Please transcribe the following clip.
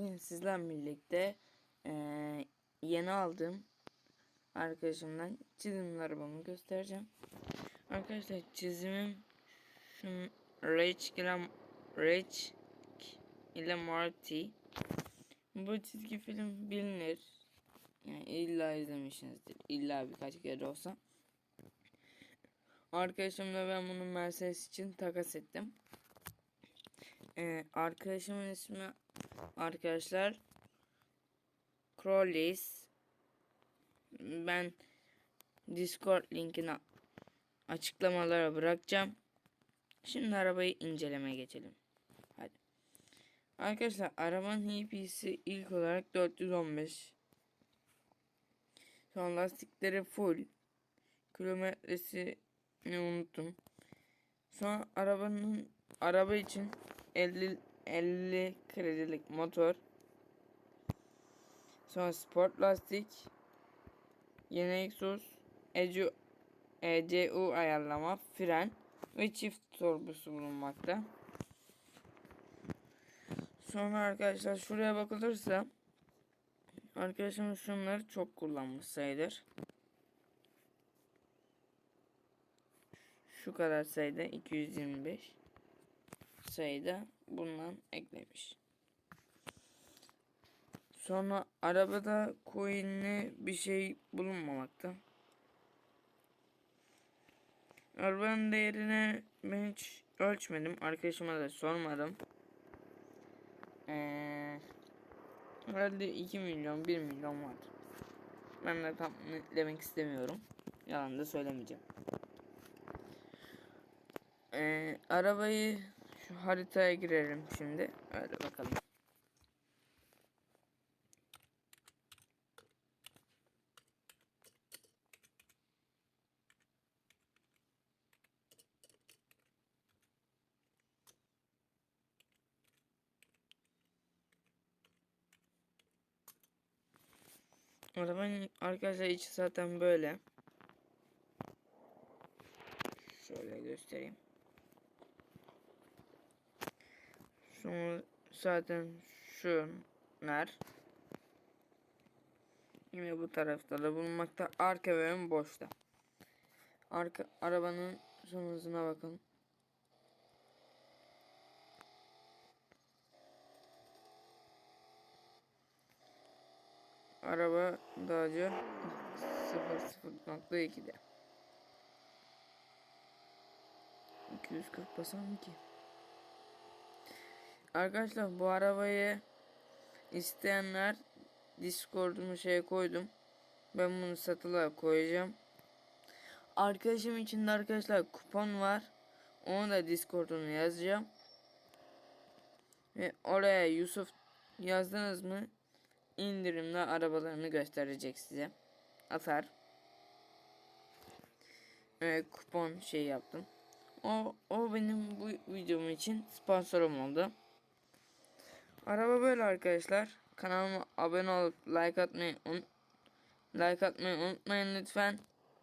Bugün sizlerle birlikte eee, yeni aldığım arkadaşımdan çizim arabamı göstereceğim. Arkadaşlar çizimim şun Rage ile Rage ile Morty. Bu çizgi film bilinir. Yani illa izlemişsinizdir. İlla birkaç kere olsa. Arkadaşımla ben bunu Mercedes için takas ettim. Ee, arkadaşımın ismi arkadaşlar Crowleys. Ben Discord linkini açıklamalara bırakacağım. Şimdi arabayı inceleme geçelim. Hadi. Arkadaşlar arabanın HP'si ilk olarak 415. Son lastikleri full. Kilometresini unuttum. Sonra arabanın araba için 50 50 kredilik motor. Sonra sport lastik. Yeni egzoz. ECU, ECU ayarlama, fren ve çift torbusu bulunmakta. Sonra arkadaşlar şuraya bakılırsa arkadaşımız şunları çok kullanmış sayılır. Şu kadar sayıda 225 sayıda bundan eklemiş. Sonra arabada coinli bir şey bulunmamakta. Arabanın değerini ben hiç ölçmedim. Arkadaşıma da sormadım. Ee, herhalde 2 milyon 1 milyon var. Ben de tam netlemek istemiyorum. Yalan da söylemeyeceğim. Ee, arabayı şu haritaya girelim şimdi. Öyle bakalım. Arabanın arkadaşlar içi zaten böyle. Şöyle göstereyim. Sonra zaten şunlar. Yine bu tarafta da bulunmakta. Arka ön boşta. Arka arabanın son hızına bakın. Araba Dağcı 00.2'de. 240 basan ki. Arkadaşlar bu arabayı isteyenler Discord'umu şeye koydum. Ben bunu satılığa koyacağım. Arkadaşım için de arkadaşlar kupon var. Onu da Discord'unu yazacağım. Ve oraya Yusuf yazdınız mı indirimli arabalarını gösterecek size. Atar. Ee, kupon şey yaptım. O, o benim bu videom için sponsorum oldu. Araba böyle arkadaşlar. Kanalıma abone olup like atmayı un like atmayı unutmayın lütfen.